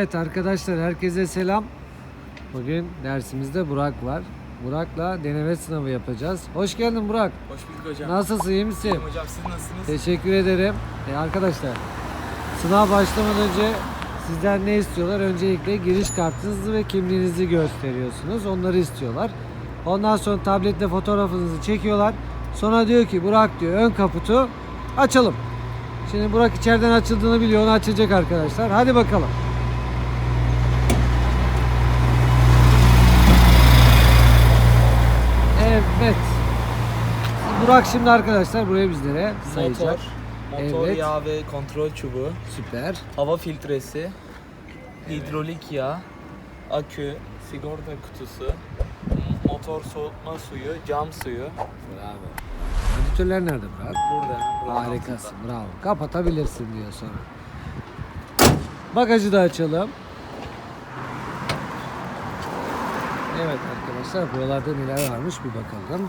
Evet arkadaşlar herkese selam. Bugün dersimizde Burak var. Burak'la deneme sınavı yapacağız. Hoş geldin Burak. Hoş bulduk hocam. Nasılsın iyi misin? İyiyim hocam siz nasılsınız? Teşekkür ederim. E, arkadaşlar sınav başlamadan önce sizden ne istiyorlar? Öncelikle giriş kartınızı ve kimliğinizi gösteriyorsunuz. Onları istiyorlar. Ondan sonra tabletle fotoğrafınızı çekiyorlar. Sonra diyor ki Burak diyor ön kaputu açalım. Şimdi Burak içeriden açıldığını biliyor. Onu açacak arkadaşlar. Hadi bakalım. Evet. Burak şimdi arkadaşlar buraya bizlere sayacak. Motor, motor Evet. yağ ve kontrol çubuğu, Süper. hava filtresi, hidrolik yağ, akü, sigorta kutusu, motor soğutma suyu, cam suyu. Bravo. Monitörler nerede Burak? Burada. burada Harikasın. Bravo. Kapatabilirsin diyor sonra. Bagajı da açalım. Evet arkadaşlar buralarda neler varmış bir bakalım.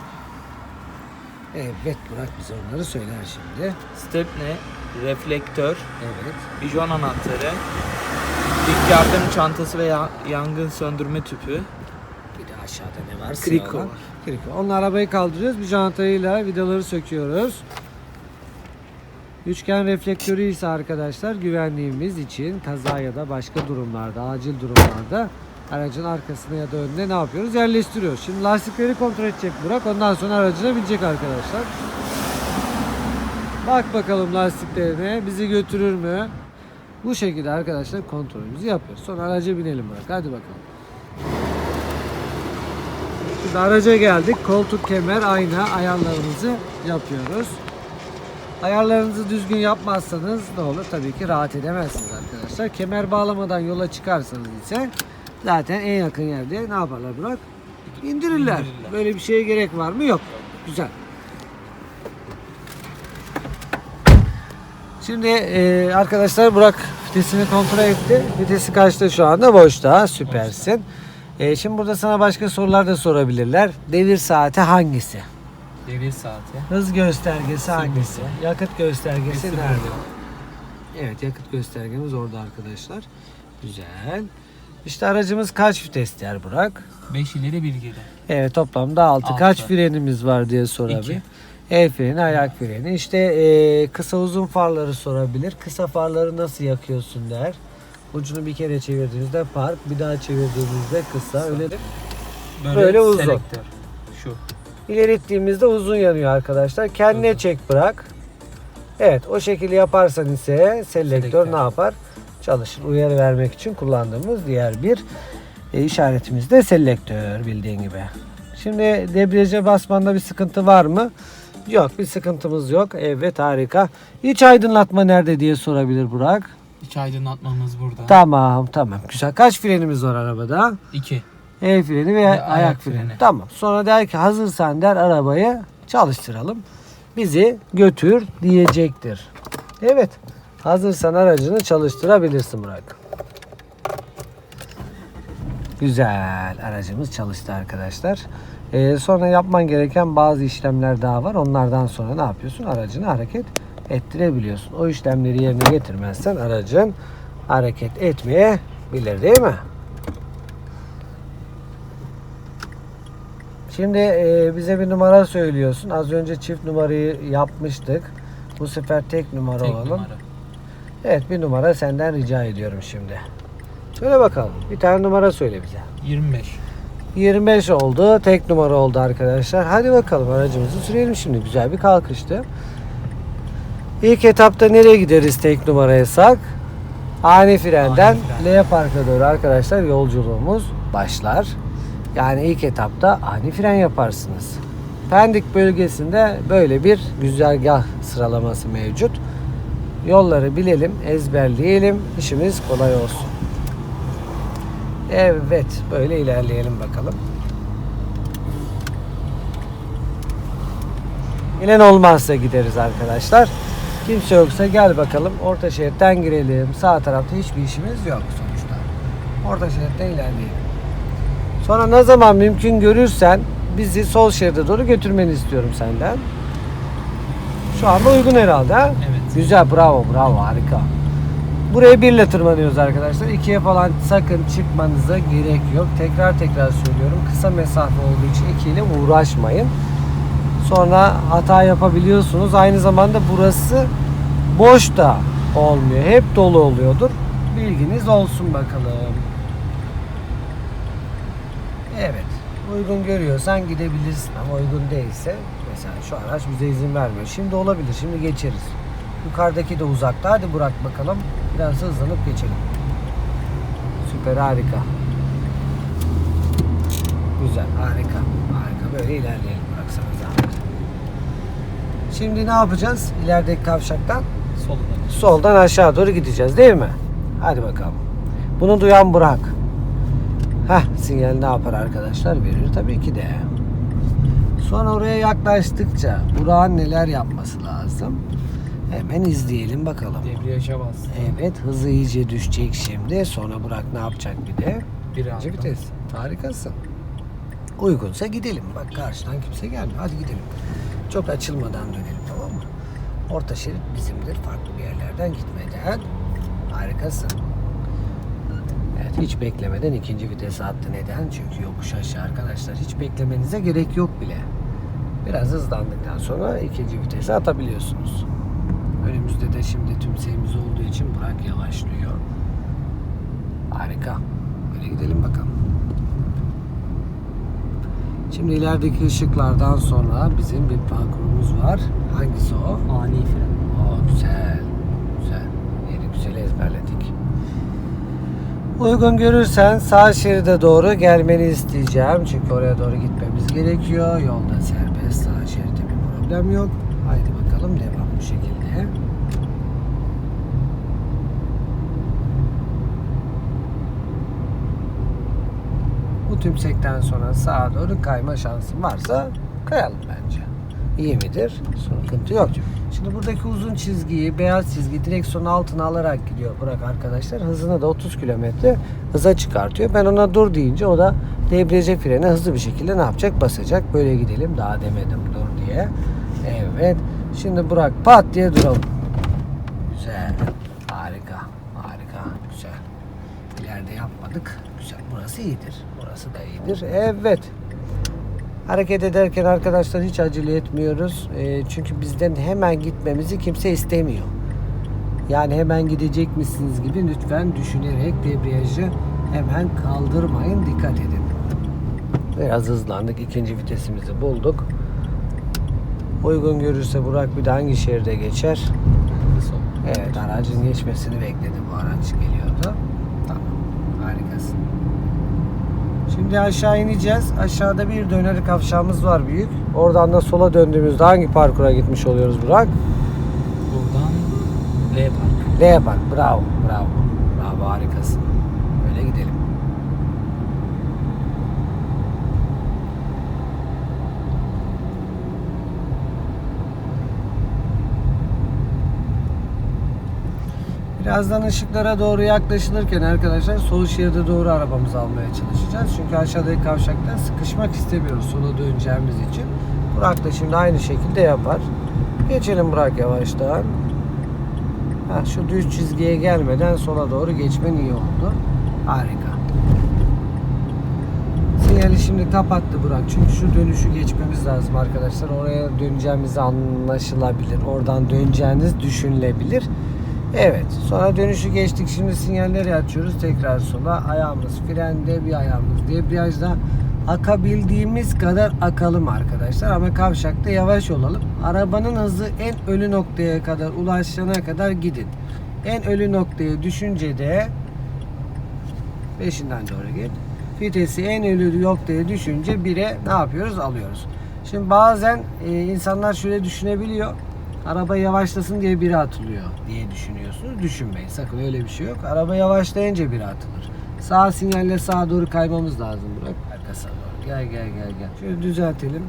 Evet Burak bize onları söyler şimdi. Stepne, reflektör, Evet. bijon anahtarı, ilk yardım çantası ve ya- yangın söndürme tüpü. Bir de aşağıda ne var? Kriko var. Kriko. Onun arabayı kaldırıyoruz. Bir jantayla vidaları söküyoruz. Üçgen reflektörü ise arkadaşlar güvenliğimiz için kaza ya da başka durumlarda, acil durumlarda aracın arkasına ya da önüne ne yapıyoruz? Yerleştiriyoruz. Şimdi lastikleri kontrol edecek Burak. Ondan sonra aracına binecek arkadaşlar. Bak bakalım lastiklerine bizi götürür mü? Bu şekilde arkadaşlar kontrolümüzü yapıyoruz. Sonra araca binelim Burak. Hadi bakalım. Şimdi araca geldik. Koltuk, kemer, ayna ayarlarımızı yapıyoruz. Ayarlarınızı düzgün yapmazsanız ne olur? Tabii ki rahat edemezsiniz arkadaşlar. Kemer bağlamadan yola çıkarsanız ise zaten en yakın yerde ne yaparlar Burak? İndirirler. İndirirler. Böyle bir şeye gerek var mı? Yok. Güzel. Şimdi e, arkadaşlar Burak vitesini kontrol etti. Vitesi kaçta şu anda? Boşta. Süpersin. E, şimdi burada sana başka sorular da sorabilirler. Devir saati hangisi? Devir saati. Hız göstergesi hangisi? Yakıt göstergesi nerede? Evet yakıt göstergemiz orada arkadaşlar. Güzel. İşte aracımız kaç vites der Burak? 5 ileri bir geri. Evet toplamda 6. Altı. Kaç frenimiz var diye sorabilir. İki. El freni, ayak freni. İşte e, kısa uzun farları sorabilir. Kısa farları nasıl yakıyorsun der. Ucunu bir kere çevirdiğinizde park, bir daha çevirdiğinizde kısa. Öyle Böyle uzun. Selektör. Şu. İleri ittiğimizde uzun yanıyor arkadaşlar. Kendine Uzun. çek bırak. Evet o şekilde yaparsan ise selektör, Selektör. ne yapar? Çalışır. Uyarı vermek için kullandığımız diğer bir e, işaretimiz de selektör bildiğin gibi. Şimdi debriyaja basmanda bir sıkıntı var mı? Yok bir sıkıntımız yok. Evet harika. İç aydınlatma nerede diye sorabilir Burak. İç aydınlatmamız burada. Tamam tamam güzel. Kaç frenimiz var arabada? 2. El freni ve Ve ayak, ayak freni. freni. Tamam. Sonra der ki hazırsan der arabayı çalıştıralım. Bizi götür diyecektir. Evet. Hazırsan aracını çalıştırabilirsin Burak. Güzel. Aracımız çalıştı arkadaşlar. Ee, sonra yapman gereken bazı işlemler daha var. Onlardan sonra ne yapıyorsun? Aracını hareket ettirebiliyorsun. O işlemleri yerine getirmezsen aracın hareket etmeyebilir değil mi? Şimdi e, bize bir numara söylüyorsun. Az önce çift numarayı yapmıştık. Bu sefer tek numara Tek olalım. numara. Evet bir numara senden rica ediyorum şimdi. Söyle bakalım. Bir tane numara söyle bize. 25. 25 oldu. Tek numara oldu arkadaşlar. Hadi bakalım aracımızı sürelim şimdi. Güzel bir kalkıştı. İlk etapta nereye gideriz tek? Ani frenden Ani fren. L parka doğru arkadaşlar yolculuğumuz başlar. Yani ilk etapta ani fren yaparsınız. Pendik bölgesinde böyle bir güzergah sıralaması mevcut. Yolları bilelim, ezberleyelim, işimiz kolay olsun. Evet, böyle ilerleyelim bakalım. Gelen olmazsa gideriz arkadaşlar. Kimse yoksa gel bakalım orta şeritten girelim. Sağ tarafta hiçbir işimiz yok sonuçta. Orta şeritten ilerleyelim. Sonra ne zaman mümkün görürsen bizi sol şeride doğru götürmeni istiyorum senden. Şu anda uygun herhalde ha? Evet. Güzel bravo bravo harika. Buraya birle tırmanıyoruz arkadaşlar. İkiye falan sakın çıkmanıza gerek yok. Tekrar tekrar söylüyorum. Kısa mesafe olduğu için ikiyle uğraşmayın. Sonra hata yapabiliyorsunuz. Aynı zamanda burası boş da olmuyor. Hep dolu oluyordur. Bilginiz olsun bakalım. Evet. Uygun görüyorsan gidebilirsin ama uygun değilse mesela şu araç bize izin vermiyor. Şimdi olabilir. Şimdi geçeriz. Yukarıdaki de uzakta. Hadi Burak bakalım. Biraz hızlanıp geçelim. Süper harika. Güzel harika. Harika. Böyle ilerleyelim Burak sana zahmet. Şimdi ne yapacağız? İlerideki kavşaktan Solundan. soldan aşağı doğru gideceğiz değil mi? Hadi bakalım. Bunu duyan Burak. Heh sinyal ne yapar arkadaşlar? Verir tabii ki de. Sonra oraya yaklaştıkça Burak'ın neler yapması lazım? Hemen izleyelim bakalım. Debriyaja bas. Evet hızı iyice düşecek şimdi. Sonra Burak ne yapacak bir de? Bir Birinci vites. Harikasın. Uygunsa gidelim. Bak karşıdan kimse gelmiyor. Hadi gidelim. Çok açılmadan dönelim tamam mı? Orta şerit bizimdir. Farklı bir yerlerden gitmeden. Harikasın. Evet hiç beklemeden ikinci vitese attı. Neden? Çünkü yokuş aşağı arkadaşlar. Hiç beklemenize gerek yok bile. Biraz hızlandıktan sonra ikinci vitese atabiliyorsunuz. Önümüzde de şimdi tümseyimiz olduğu için Burak yavaşlıyor. Harika. Böyle gidelim bakalım. Şimdi ilerideki ışıklardan sonra bizim bir parkurumuz var. Hangisi o? Ani fren. Oo güzel. Güzel. Yeri güzel ezberledik. Uygun görürsen sağ şeride doğru gelmeni isteyeceğim. Çünkü oraya doğru gitmemiz gerekiyor. Yolda serbest sağ şeritte bir problem yok. Haydi bakalım devam bu şekilde. Bu tümsekten sonra sağa doğru kayma şansın varsa kayalım bence. İyi midir? Sıkıntı yok. Şimdi buradaki uzun çizgiyi, beyaz çizgi direksiyonun altına alarak gidiyor Burak arkadaşlar. Hızını da 30 kilometre hıza çıkartıyor. Ben ona dur deyince o da debriyaja frene hızlı bir şekilde ne yapacak? Basacak. Böyle gidelim. Daha demedim dur diye. Evet. Şimdi Burak pat diye duralım. Güzel. Harika. Harika. Güzel. İleride yapmadık. Güzel. Burası iyidir. Burası da iyidir. Evet. Hareket ederken arkadaşlar hiç acele etmiyoruz. Ee, çünkü bizden hemen gitmemizi kimse istemiyor. Yani hemen gidecek misiniz gibi lütfen düşünerek debriyajı hemen kaldırmayın. Dikkat edin. Biraz hızlandık. ikinci vitesimizi bulduk. Uygun görürse Burak bir de hangi şeride geçer? Evet aracın geçmesini bekledi bu araç geliyordu. Tamam harikasın. Şimdi aşağı ineceğiz. Aşağıda bir döner kavşağımız var büyük. Oradan da sola döndüğümüzde hangi parkura gitmiş oluyoruz Burak? Buradan L park. L'ye bak. Bravo. Bravo. Bravo harikasın. Öyle gidelim. Birazdan ışıklara doğru yaklaşılırken arkadaşlar sol şeride doğru arabamızı almaya çalışacağız. Çünkü aşağıdaki kavşaktan sıkışmak istemiyoruz sola döneceğimiz için. Burak da şimdi aynı şekilde yapar. Geçelim Burak yavaştan. Ha, şu düz çizgiye gelmeden sola doğru geçmen iyi oldu. Harika. Sinyali şimdi kapattı Burak. Çünkü şu dönüşü geçmemiz lazım arkadaşlar. Oraya döneceğimiz anlaşılabilir. Oradan döneceğiniz düşünülebilir. Evet. Sonra dönüşü geçtik. Şimdi sinyalleri açıyoruz. Tekrar sola. Ayağımız frende, bir ayağımız debriyajda. Akabildiğimiz kadar akalım arkadaşlar. Ama kavşakta yavaş olalım. Arabanın hızı en ölü noktaya kadar ulaşana kadar gidin. En ölü noktaya düşünce de Beşinden doğru git. Vitesi en ölü noktaya düşünce 1'e ne yapıyoruz? Alıyoruz. Şimdi bazen e, insanlar şöyle düşünebiliyor. Araba yavaşlasın diye biri atılıyor diye düşünüyorsunuz. Düşünmeyin. Sakın öyle bir şey yok. Araba yavaşlayınca biri atılır. Sağ sinyalle sağa doğru kaymamız lazım Burak. Arkasına doğru. Gel gel gel gel. Şöyle düzeltelim.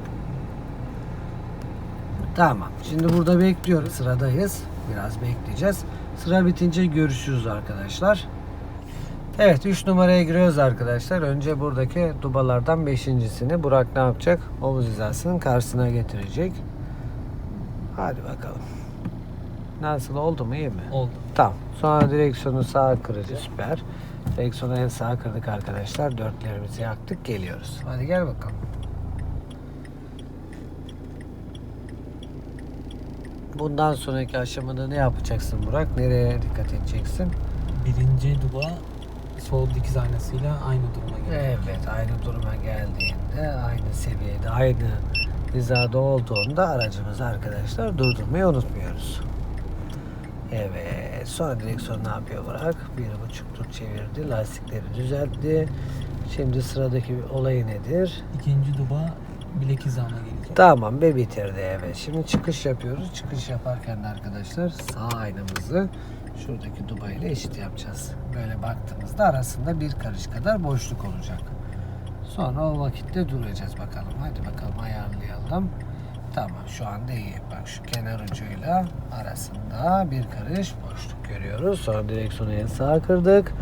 Tamam. Şimdi burada bekliyoruz. Sıradayız. Biraz bekleyeceğiz. Sıra bitince görüşürüz arkadaşlar. Evet 3 numaraya giriyoruz arkadaşlar. Önce buradaki dubalardan 5.sini Burak ne yapacak? Omuz hizasının karşısına getirecek. Hadi bakalım. Nasıl oldu mu iyi mi? Oldu. Tamam. Sonra direksiyonu sağa kırıcı süper. Direksiyonu en sağa kırdık arkadaşlar. Dörtlerimizi yaktık geliyoruz. Hadi gel bakalım. Bundan sonraki aşamada ne yapacaksın Burak? Nereye dikkat edeceksin? Birinci duba sol dikiz aynasıyla aynı duruma geldi. Evet, aynı duruma geldiğinde, aynı seviyede, aynı hizada olduğunda aracımızı arkadaşlar durdurmayı unutmuyoruz. Evet, sonra direksiyon ne yapıyor Burak? Bir buçuk tur çevirdi, lastikleri düzeltti. Şimdi sıradaki olayı nedir? İkinci duba bilek hizama gelecek. Tamam be bitirdi evet. Şimdi çıkış yapıyoruz. Çıkış yaparken de arkadaşlar sağ aynamızı şuradaki duba ile eşit yapacağız. Böyle baktığımızda arasında bir karış kadar boşluk olacak. Sonra o vakitte duracağız bakalım. Hadi bakalım ayarlayalım. Tamam şu anda iyi. Bak şu kenar ucuyla arasında bir karış boşluk görüyoruz. Sonra direksiyonu en sağa kırdık.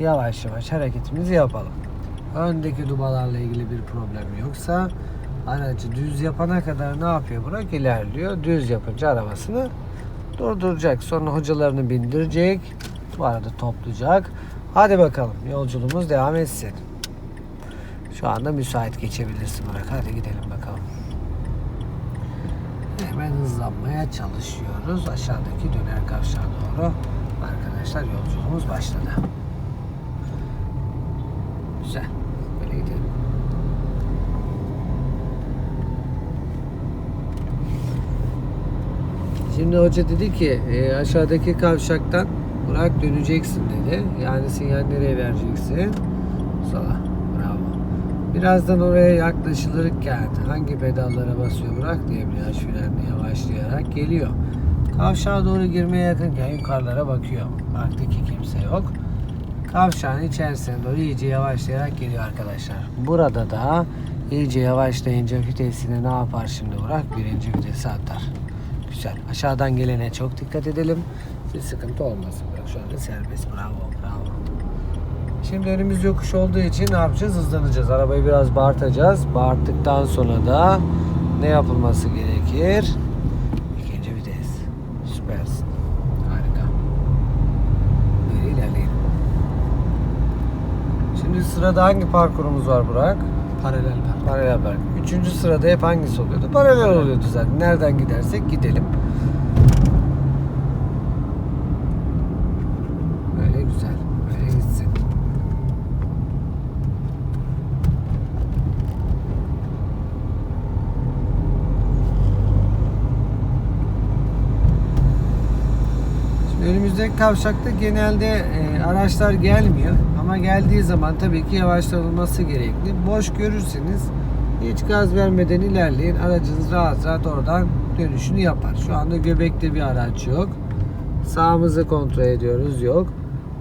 Yavaş yavaş hareketimizi yapalım. Öndeki dubalarla ilgili bir problem yoksa aracı düz yapana kadar ne yapıyor Burak? İlerliyor. Düz yapınca arabasını durduracak. Sonra hocalarını bindirecek. Bu arada toplayacak. Hadi bakalım yolculuğumuz devam etsin. Şu anda müsait geçebilirsin Burak. Hadi gidelim bakalım. Hemen hızlanmaya çalışıyoruz. Aşağıdaki döner kavşağa doğru. Arkadaşlar yolculuğumuz başladı. Güzel. Böyle gidelim. Şimdi hoca dedi ki e, aşağıdaki kavşaktan Burak döneceksin dedi. Yani sinyal nereye vereceksin? Sola. Birazdan oraya yaklaşılırken hangi pedallara basıyor Burak? Debriyaj frenle yavaşlayarak geliyor. Kavşağa doğru girmeye yakınken yukarılara bakıyor. Baktı ki kimse yok. Kavşağın içerisine doğru iyice yavaşlayarak geliyor arkadaşlar. Burada da iyice yavaşlayınca vitesini ne yapar şimdi Burak? Birinci vitesi atar. Güzel. Aşağıdan gelene çok dikkat edelim. Bir sıkıntı olmasın. Bak şu anda serbest. Bravo, bravo. Şimdi önümüz yokuş olduğu için ne yapacağız? Hızlanacağız. Arabayı biraz bağırtacağız. Bağırttıktan sonra da ne yapılması gerekir? İkinci vites. Süpersin. Harika. Böyle ilerleyelim. Şimdi sırada hangi parkurumuz var Burak? Paralel var. Paralel park. Üçüncü sırada hep hangisi oluyordu? Paralel oluyordu zaten. Nereden gidersek gidelim. Böyle güzel. Böyle gitsin. Önümüzdeki kavşakta genelde e, araçlar gelmiyor. Ama geldiği zaman tabii ki yavaşlanılması gerekli. Boş görürseniz hiç gaz vermeden ilerleyin. Aracınız rahat rahat oradan dönüşünü yapar. Şu anda göbekte bir araç yok. Sağımızı kontrol ediyoruz. Yok.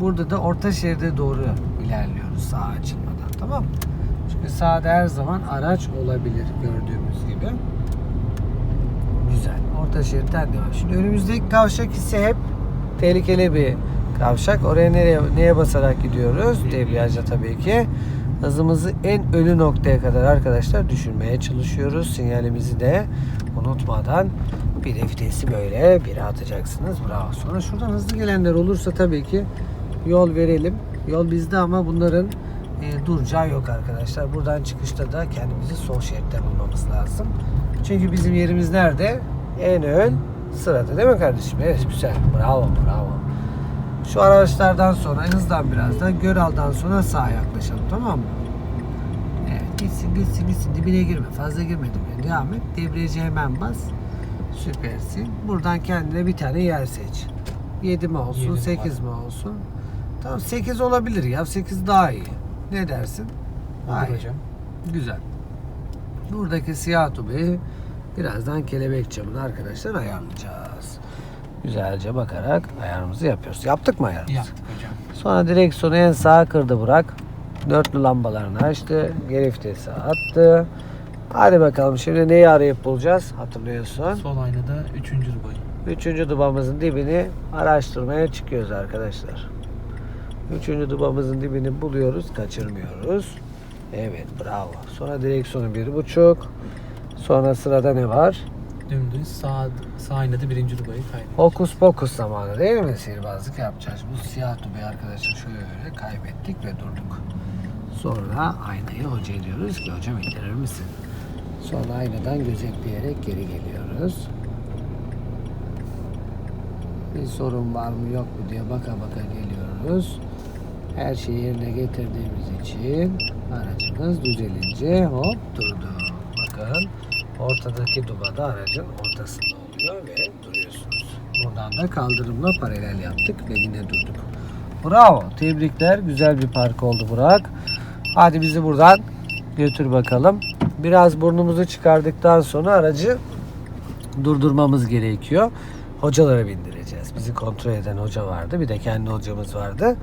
Burada da orta şeride doğru ilerliyoruz sağ açılmadan. Tamam mı? Çünkü sağda her zaman araç olabilir gördüğümüz gibi. Güzel. Orta şeritten devam. Şimdi önümüzdeki kavşak ise hep tehlikeli bir kavşak. Oraya nereye neye basarak gidiyoruz? Debriyajla tabii ki. Hızımızı en ölü noktaya kadar arkadaşlar düşürmeye çalışıyoruz. Sinyalimizi de unutmadan bir vitesi böyle bire atacaksınız. Bravo. Sonra şuradan hızlı gelenler olursa tabii ki yol verelim. Yol bizde ama bunların e, duracağı yok arkadaşlar. Buradan çıkışta da kendimizi sol şeritte bulmamız lazım. Çünkü bizim yerimiz nerede? En ön sırada değil mi kardeşim? Evet güzel. Bravo bravo. Şu araçlardan sonra hızdan biraz da Göral'dan sonra sağa yaklaşalım tamam mı? Evet gitsin gitsin gitsin dibine girme fazla girme dibine devam et debriyajı hemen bas süpersin buradan kendine bir tane yer seç 7 mi olsun Yedi mi 8 mi olsun tamam 8 olabilir ya 8 daha iyi ne dersin? Olur hocam. Güzel. Buradaki siyah tubeyi birazdan kelebek camını arkadaşlar ayarlayacağız. Güzelce bakarak ayarımızı yapıyoruz. Yaptık mı ayarımızı? Yaptık hocam. Sonra direksiyonu en sağa kırdı Burak. Dörtlü lambalarını açtı. Geri vitesi attı. Hadi bakalım şimdi neyi arayıp bulacağız? Hatırlıyorsun. Sol aynada üçüncü dubayı. Üçüncü dubamızın dibini araştırmaya çıkıyoruz arkadaşlar. Üçüncü dubamızın dibini buluyoruz, kaçırmıyoruz. Evet, bravo. Sonra direksiyonu bir buçuk. Sonra sırada ne var? Dümdüz sağ, sağ aynada birinci dubayı kaybettik. Hokus pokus zamanı değil mi? Sihirbazlık yapacağız. Bu siyah dubayı arkadaşım şöyle kaybettik ve durduk. Sonra aynayı hoca diyoruz ki hocam indirir misin? Sonra aynadan gözetleyerek geri geliyoruz. Bir sorun var mı yok mu diye baka baka geliyoruz. Her şeyi yerine getirdiğimiz için aracımız düzelince hop durdu. Bakın ortadaki duba da aracın ortasında oluyor ve duruyorsunuz. Buradan da kaldırımla paralel yaptık ve yine durduk. Bravo. Tebrikler. Güzel bir park oldu Burak. Hadi bizi buradan götür bakalım. Biraz burnumuzu çıkardıktan sonra aracı durdurmamız gerekiyor. Hocalara bindireceğiz. Bizi kontrol eden hoca vardı. Bir de kendi hocamız vardı.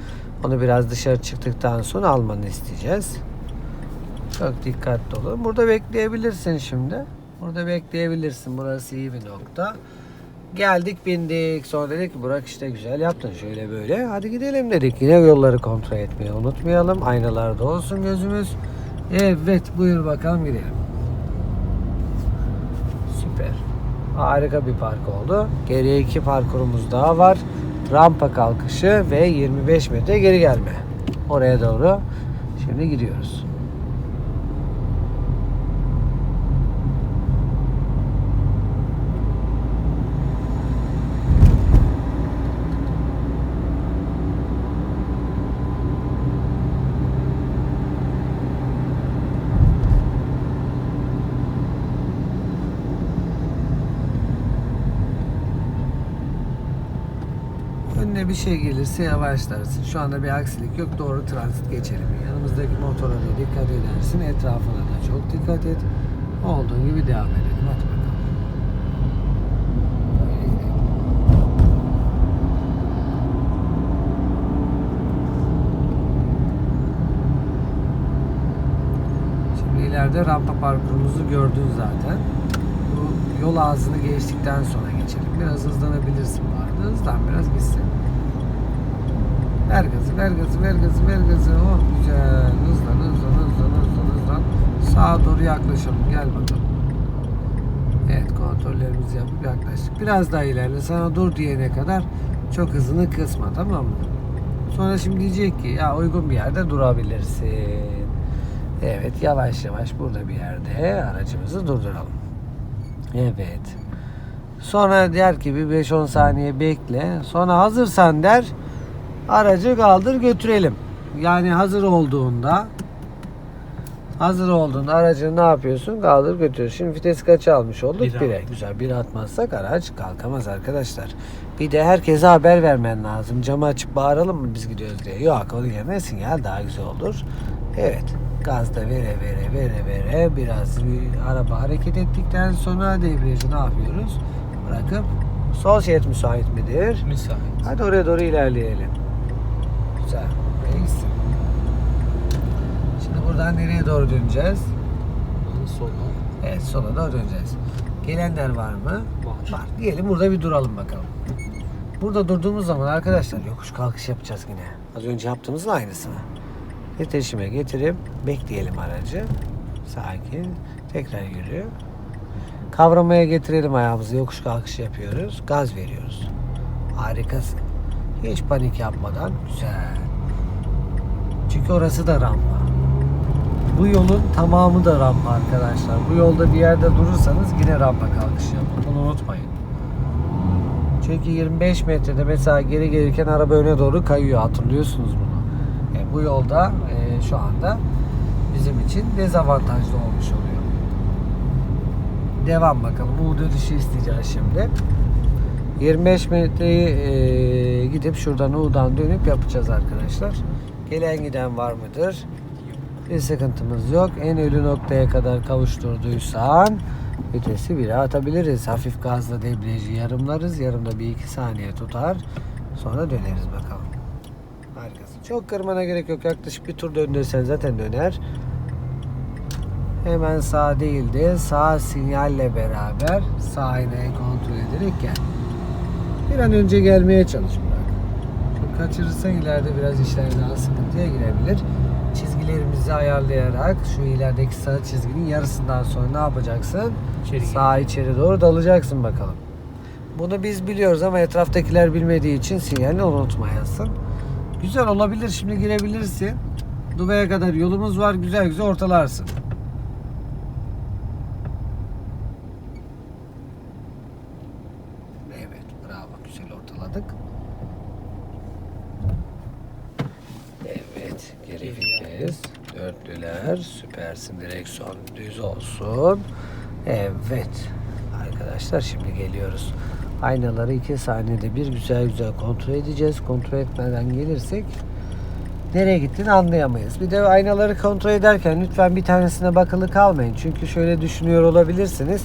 Onu biraz dışarı çıktıktan sonra almanı isteyeceğiz. Çok dikkatli olun. Burada bekleyebilirsin şimdi. Burada bekleyebilirsin. Burası iyi bir nokta. Geldik bindik. Sonra dedik ki Burak işte güzel yaptın şöyle böyle. Hadi gidelim dedik. Yine yolları kontrol etmeyi unutmayalım. Aynalarda olsun gözümüz. Evet buyur bakalım gidelim. Süper. Harika bir park oldu. Geriye iki parkurumuz daha var. Rampa kalkışı ve 25 metre geri gelme. Oraya doğru şimdi gidiyoruz. Önüne bir şey gelirse yavaşlarsın. Şu anda bir aksilik yok. Doğru transit geçelim. Yanımızdaki motora da dikkat edersin. Etrafına da çok dikkat et. Olduğun gibi devam edelim. Hadi bakalım. Şimdi ileride rampa parkurumuzu gördün zaten. Bu yol ağzını geçtikten sonra geçelim. Biraz hızlanabilirsin bu arada. Hızlan biraz gitsin. Ver gazı, ver gazı, ver gazı, ver gazı. Oh güzel. Hızlan, hızlan, hızlan, hızlan, hızlan. Sağa doğru yaklaşalım. Gel bakalım. Evet kontrollerimizi yapıp yaklaştık. Biraz daha ilerle. Sana dur diyene kadar çok hızını kısma tamam mı? Sonra şimdi diyecek ki ya uygun bir yerde durabilirsin. Evet yavaş yavaş burada bir yerde aracımızı durduralım. Evet. Sonra der ki bir 5-10 saniye bekle. Sonra hazırsan der aracı kaldır götürelim. Yani hazır olduğunda hazır olduğunda aracı ne yapıyorsun? Kaldır götürüyorsun. Şimdi vites kaça almış olduk? Bire 1'e. aldık. Güzel. Bir atmazsak araç kalkamaz arkadaşlar. Bir de herkese haber vermen lazım. Camı açıp bağıralım mı biz gidiyoruz diye. Yok onu yemesin ya daha güzel olur. Evet. Gazda vere vere vere vere biraz bir araba hareket ettikten sonra debriyajı ne yapıyoruz? Bırakıp sol şerit müsait midir? Müsait. Hadi oraya doğru ilerleyelim. Güzel. Neyse. Şimdi buradan nereye doğru döneceğiz? Ondan sola. Evet sola doğru döneceğiz. Gelenler var mı? Var. Var. Diyelim burada bir duralım bakalım. Burada durduğumuz zaman arkadaşlar yokuş kalkış yapacağız yine. Az önce yaptığımızın aynısı mı? Titreşime getirip bekleyelim aracı. Sakin. Tekrar yürü. Kavramaya getirelim ayağımızı. Yokuş kalkış yapıyoruz. Gaz veriyoruz. Harikasın. Hiç panik yapmadan. Güzel. Çünkü orası da rampa. Bu yolun tamamı da rampa arkadaşlar. Bu yolda bir yerde durursanız yine rampa kalkışı yapın. Bunu unutmayın. Çünkü 25 metrede mesela geri gelirken araba öne doğru kayıyor. Hatırlıyorsunuz bunu. E, bu yolda e, şu anda bizim için dezavantajlı olmuş oluyor. Devam bakalım. Bu dönüşü isteyeceğiz şimdi. 25 metreyi e, gidip şuradan U'dan dönüp yapacağız arkadaşlar. Gelen giden var mıdır? Bir sıkıntımız yok. En ölü noktaya kadar kavuşturduysan vitesi bire atabiliriz. Hafif gazla debriyajı yarımlarız. Yarımda bir iki saniye tutar. Sonra döneriz bakalım. Harikasın. Çok kırmana gerek yok. Yaklaşık bir tur döndürsen zaten döner. Hemen sağ değil de sağ sinyalle beraber sağ kontrol ederek gel. Bir an önce gelmeye çalış Burak. Çok kaçırırsan ileride biraz işler daha sıkıntıya girebilir. çizgilerimizi ayarlayarak şu ilerideki sarı çizginin yarısından sonra ne yapacaksın? İçeri gir. Sağ içeri doğru dalacaksın bakalım. Bunu biz biliyoruz ama etraftakiler bilmediği için sinyalini unutmayasın. Güzel olabilir şimdi girebilirsin. Dubai'ye kadar yolumuz var güzel güzel ortalarsın. Evet bravo güzel ortaladık. Evet geri vites. Dörtlüler süpersin direksiyon düz olsun. Evet arkadaşlar şimdi geliyoruz. Aynaları iki saniyede bir güzel güzel kontrol edeceğiz. Kontrol etmeden gelirsek nereye gittiğini anlayamayız. Bir de aynaları kontrol ederken lütfen bir tanesine bakılı kalmayın. Çünkü şöyle düşünüyor olabilirsiniz.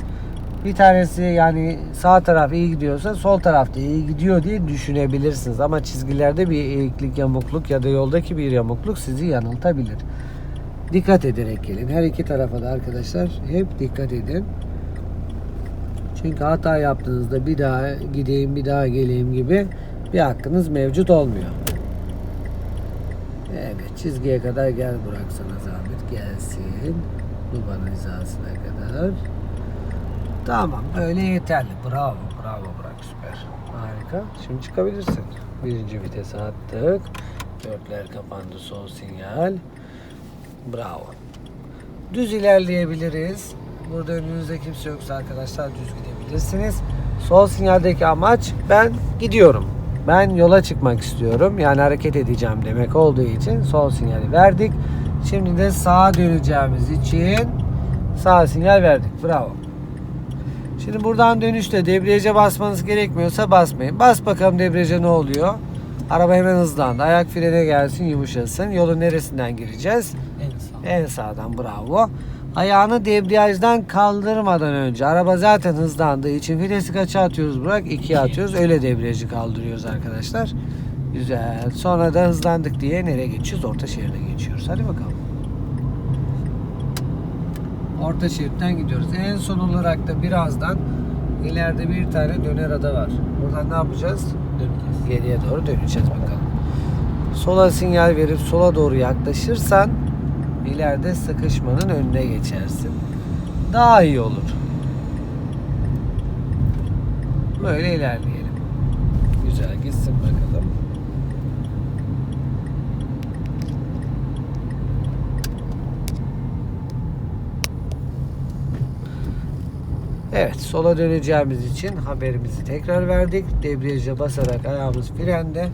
Bir tanesi yani sağ taraf iyi gidiyorsa sol tarafta iyi gidiyor diye düşünebilirsiniz. Ama çizgilerde bir eğiklik, yamukluk ya da yoldaki bir yamukluk sizi yanıltabilir. Dikkat ederek gelin. Her iki tarafa da arkadaşlar hep dikkat edin. Çünkü hata yaptığınızda bir daha gideyim bir daha geleyim gibi bir hakkınız mevcut olmuyor. Evet çizgiye kadar gel Burak sana zahmet gelsin. Dubanın hizasına kadar. Tamam böyle yeterli. Bravo bravo Burak süper. Harika. Şimdi çıkabilirsin. Birinci vitese attık. Dörtler kapandı sol sinyal. Bravo. Düz ilerleyebiliriz. Burada önünüzde kimse yoksa arkadaşlar düz gidebilirsiniz. Sol sinyaldeki amaç ben gidiyorum. Ben yola çıkmak istiyorum. Yani hareket edeceğim demek olduğu için sol sinyali verdik. Şimdi de sağa döneceğimiz için sağ sinyal verdik. Bravo. Şimdi buradan dönüşte debriyaja basmanız gerekmiyorsa basmayın. Bas bakalım debriyaja ne oluyor? Araba hemen hızlandı. Ayak frene gelsin yumuşasın. Yolun neresinden gireceğiz? En sağ. En sağdan bravo. Ayağını debriyajdan kaldırmadan önce araba zaten hızlandığı için vitesi kaça atıyoruz Burak? 2'ye İki. atıyoruz. Öyle debriyajı kaldırıyoruz arkadaşlar. Güzel. Sonra da hızlandık diye nereye geçiyoruz? Orta şeride geçiyoruz. Hadi bakalım. Orta şeritten gidiyoruz. En son olarak da birazdan ileride bir tane döner ada var. Buradan ne yapacağız? Döneceğiz. geriye doğru döneceğiz bakalım. Sola sinyal verip sola doğru yaklaşırsan ileride sıkışmanın önüne geçersin. Daha iyi olur. Böyle ilerleyelim. Güzel gitsin bakalım. Evet, sola döneceğimiz için haberimizi tekrar verdik. Debriyaja basarak ayağımız frende.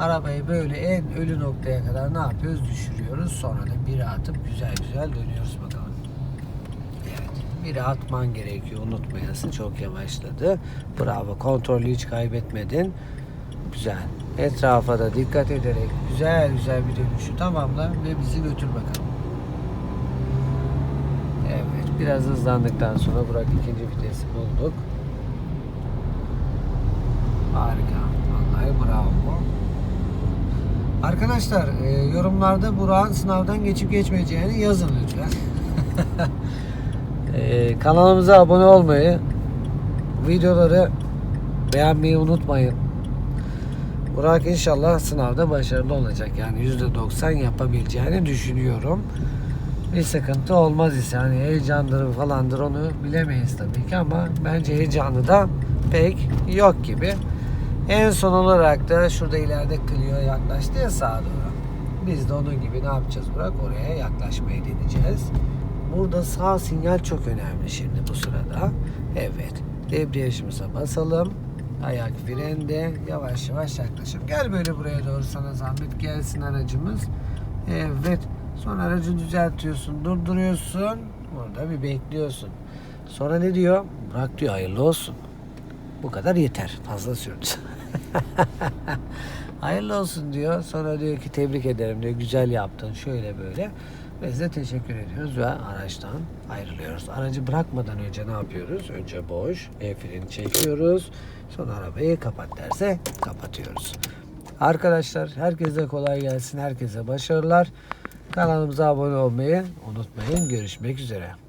Arabayı böyle en ölü noktaya kadar ne yapıyoruz? Düşürüyoruz. Sonra da biri atıp güzel güzel dönüyoruz bakalım. Evet, biri atman gerekiyor. Unutmayasın. Çok yavaşladı. Bravo. Kontrolü hiç kaybetmedin. Güzel. Etrafa da dikkat ederek güzel güzel bir dönüşü tamamla ve bizi götür bakalım. Evet, biraz hızlandıktan sonra Burak ikinci vitesi bulduk. Harika. Vallahi bravo. Arkadaşlar e, yorumlarda Burak'ın sınavdan geçip geçmeyeceğini yazın lütfen. E, kanalımıza abone olmayı, videoları beğenmeyi unutmayın. Burak inşallah sınavda başarılı olacak. Yani %90 yapabileceğini düşünüyorum bir sıkıntı olmaz ise hani heyecandır falandır onu bilemeyiz tabii ki ama bence heyecanı da pek yok gibi. En son olarak da şurada ileride Clio yaklaştı ya sağa doğru. Biz de onun gibi ne yapacağız Burak? Oraya yaklaşmayı deneyeceğiz. Burada sağ sinyal çok önemli şimdi bu sırada. Evet. Debriyajımıza basalım. Ayak frende. Yavaş yavaş yaklaşalım. Gel böyle buraya doğru sana zahmet. Gelsin aracımız. Evet. Sonra aracı düzeltiyorsun. Durduruyorsun. Orada bir bekliyorsun. Sonra ne diyor? Bırak diyor hayırlı olsun. Bu kadar yeter. Fazla sürdü. hayırlı olsun diyor. Sonra diyor ki tebrik ederim diyor. Güzel yaptın. Şöyle böyle. Ve size teşekkür ediyoruz ve araçtan ayrılıyoruz. Aracı bırakmadan önce ne yapıyoruz? Önce boş, el çekiyoruz. Sonra arabayı kapat derse kapatıyoruz. Arkadaşlar herkese kolay gelsin. Herkese başarılar. Kanalımıza abone olmayı unutmayın. Görüşmek üzere.